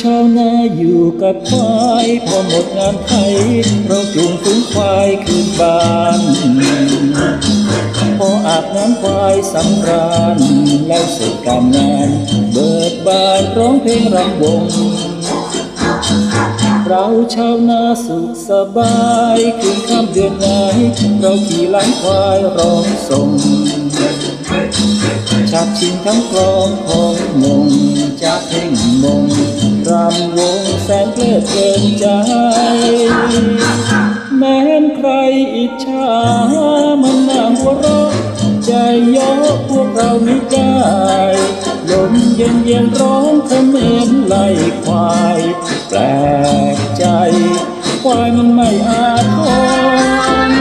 ชาวนาอยู่กับควายพอหมดงานไถเราจูงฝูงควายคืนบ้านพออาบน้ำควายสำราญแล้วเสร็จการงาน เบิดบานร้องเพลงรำวง เราชาวนาสุขสบายคืนข้ามเดือนไหนเราขี่หลังควายร้องส่งชักชิงทั้งกลองของมงจากเพ่งมง รำวงแสนเพลิดเพลินใจ แม้นใครอิจฉามันน่าหัวเราะใจยกพวกเราไม่ได้ลมเย็นเย็นร้องเขมรไล่ควาย แปลกใจ ควายมันไม่อาทร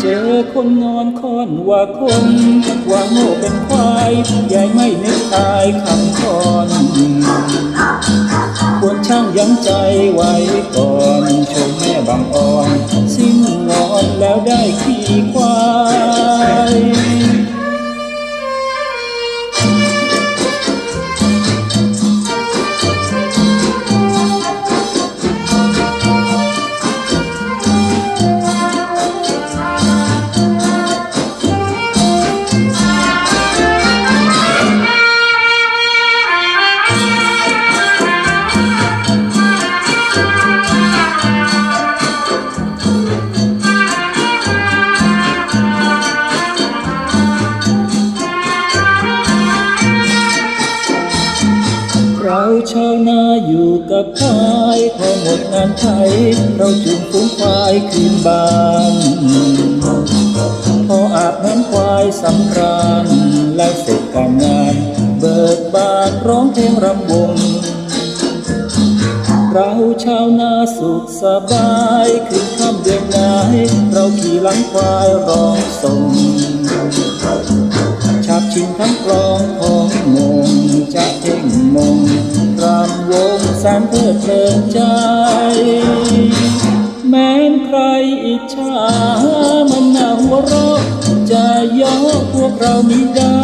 เจอคนงอนคอนว่าคนว่าโง่เป็นควาย ไว้ก่อนชมแม่บางอ่อน สิ้นงอนแล้วได้ขี้ควา ชาวนาอยู่กับควายพอหมดงานไถเราจูงฝูงควายคืนบ้านพออาบน้ำควายสำราญแล้วเสร็จการงาน เบิกบานร้องเพลงรำวง เราชาวนาสุขสบายคืนค่ำเดือนไหนเราขี่หลังควายร้องส่ง นเพลิดเพลินใจ แม้นใครอิจฉามันน่าหัวเราะจะยกพวกเรามิได้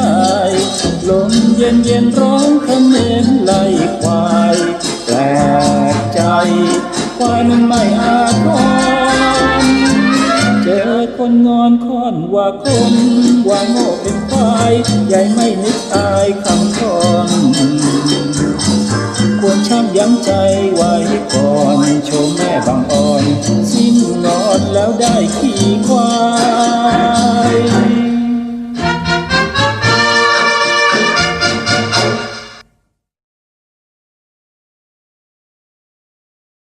ลมเย็นเย็นร้องคำเมนไล่ควายแปลกใจ ควายมันไม่อาทรเจอคนงอนคอนว่าคนว่าโง่เป็นควายใหญ่ไม่นึกอายคำค ช้ำย้ำใจไว้ก่อนชมแม่บางอ่อน สิ้นงอนแล้วได้ขี่ควาย